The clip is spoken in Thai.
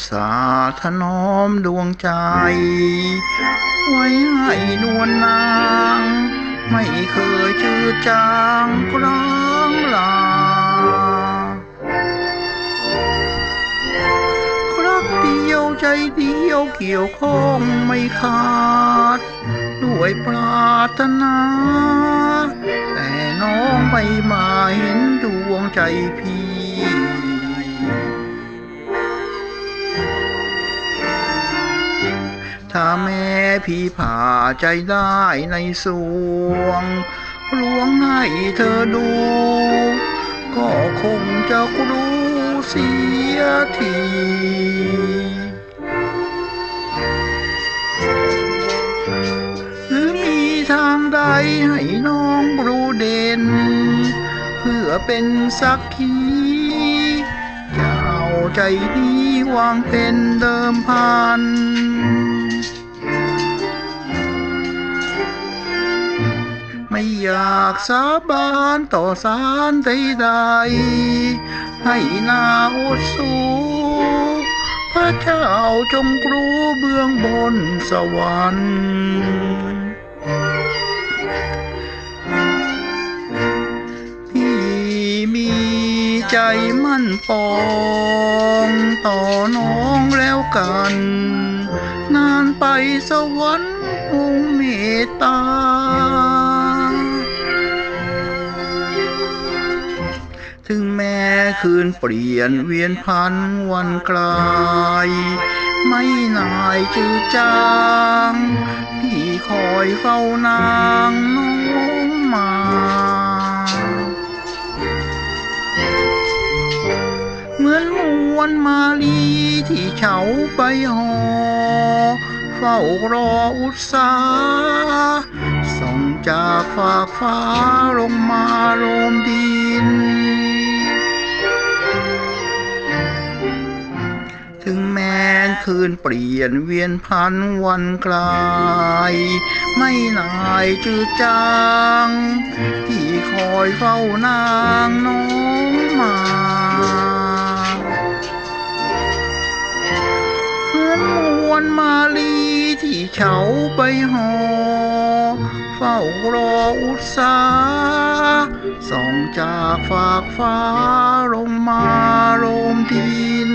ตส่าถนอมดวงใจ ไว้ให้นวลนาง ไม่เคยจืดจางกร้างลารักเดียวใจเดียวเกี่ยวข้องไม่ขาด ด้วยปรารถนา แต่น้องไม่มาเห็นดวงใจพี่ ถ้าแม่พี่ผ่าใจได้ในสวงลวงให้เธอดู ก็คงจะรู้เสียทีหรือมีทางใดให้น้องรู้เด่น เพื่อเป็นสักขีจะเอาใจนี้วางเป็นเดิมพัน ไม่อยากสาบานต่อสารใดๆให้นาอดสู้พระเจ้าจงกรู้เบื้องบนสวรรค์พี่มีใจมั่นปองต่อน้องแล้วกัน นานไปสวรรค์คงเมตตา คืนเปลี่ยนเวียนพันวันกลาย ไม่นายจืดจางพี่คอยเฝ้านางน้องมาเหมือนมวนมาลีที่เฉาไปหอ เฝ้ารออุตสาส่องจากฝาฟ้าลงมาโรมดิน ถึงแม้คืนเปลี่ยนเวียนพันวันกลาย ไม่นายจืดจางที่คอยเฝ้านางน้องมาเหมือนมวนมาลีที่เฉาไปหอ เฝ้ารออุตสาส่องจากฝากฟ้าลงมาโรมดิน